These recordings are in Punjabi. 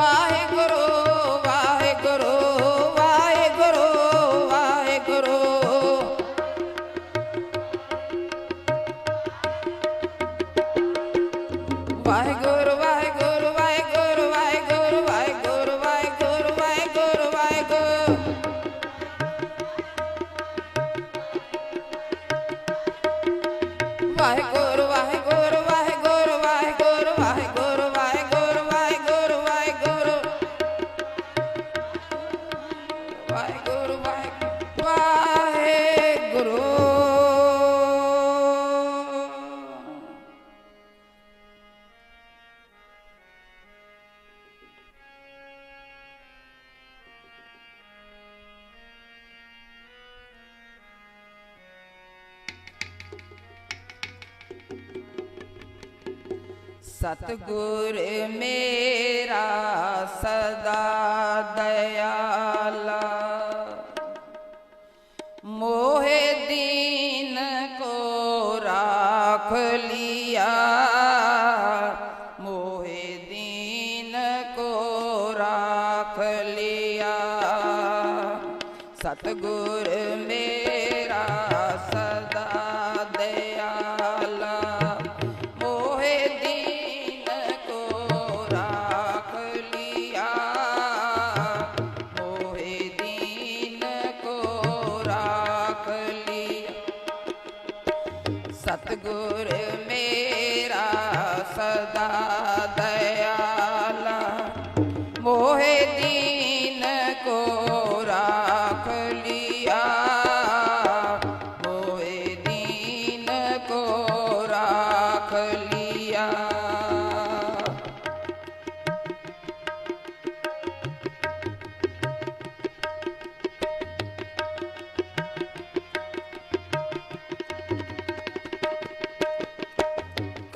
why Música ਸਤਗੁਰ ਮੇਰਾ ਸਦਾ ਦਇਆ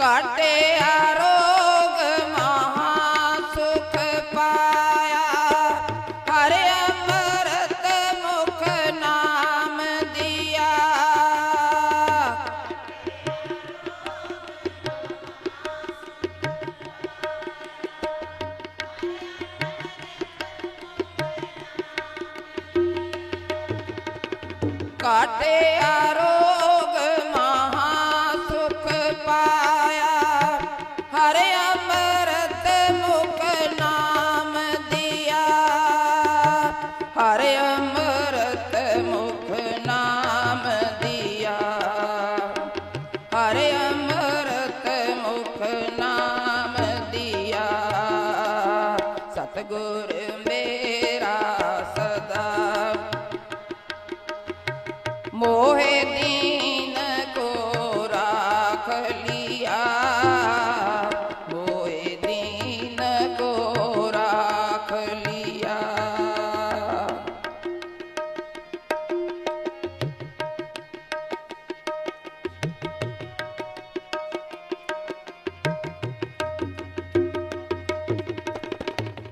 ਘਟਿਆ ਰੋਗ ਮਹਾ ਸੁਖ ਪਾਇਆ। ਹਰ ਅਮਰਤ ਮੁਖ ਨਾਮ ਦਿਆ। ਘਟਿਆ ਰੋਗ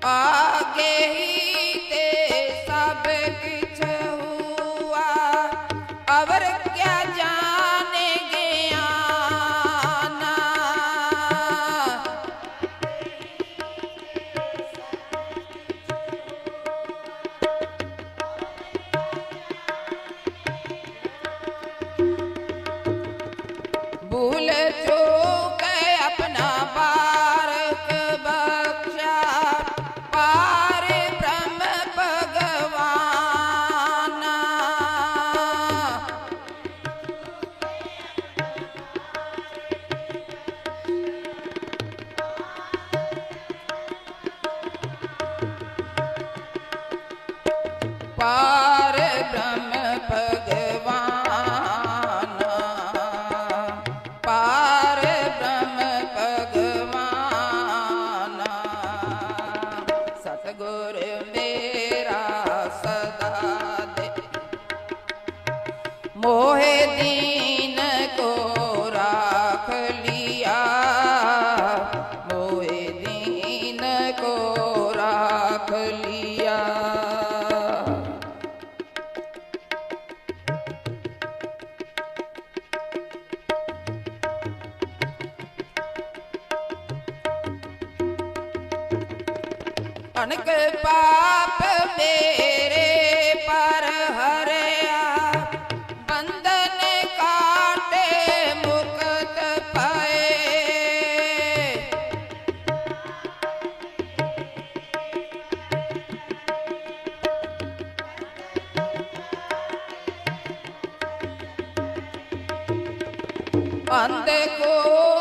आगे ही पारद्रह्म भगव पारद्रह्म भगवा सेरा सदा मोहि ਅਣਕ ਪਾਪ ਮੇਰੇ ਪਰ ਹਰਿਆ। ਬੰਧਨ ਕਾਟੇ ਮੁਕਤ ਪਾਏ। ਅੰਦੇ ਕੋ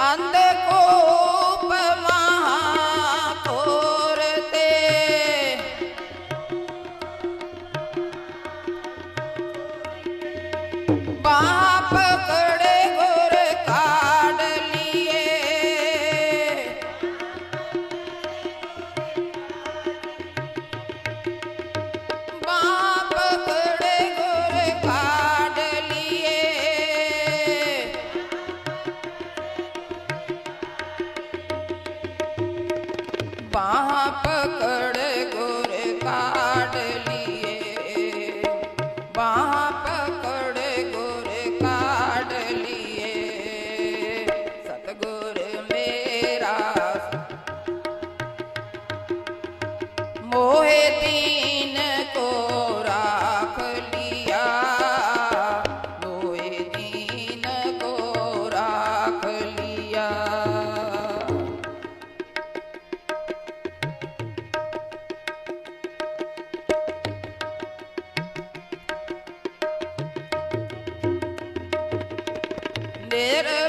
and they go it